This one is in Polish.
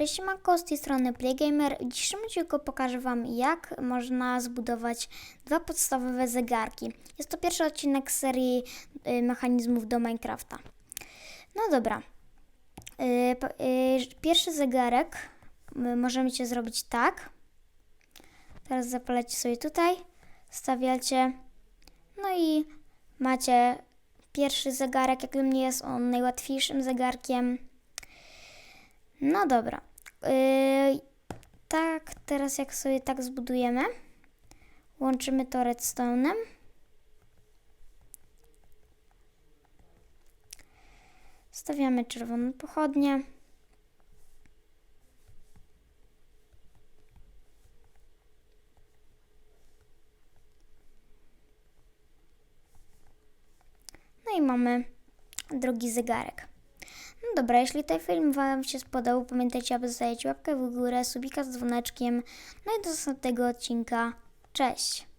Cześć, Mako, z tej strony Playgamer. W dzisiejszym odcinku pokażę Wam, jak można zbudować dwa podstawowe zegarki. Jest to pierwszy odcinek serii y, mechanizmów do Minecrafta. No dobra. Y, y, pierwszy zegarek możemy zrobić tak. Teraz zapalacie sobie tutaj, stawiacie. No i macie pierwszy zegarek, jak dla mnie jest on najłatwiejszym zegarkiem. No dobra. Yy, tak, teraz jak sobie tak zbudujemy, łączymy to redstone'em. Stawiamy czerwoną pochodnię. No i mamy drugi zegarek. No dobra, jeśli ten film Wam się spodobał, pamiętajcie, aby zostawić łapkę w górę, subika z dzwoneczkiem. No i do następnego odcinka. Cześć!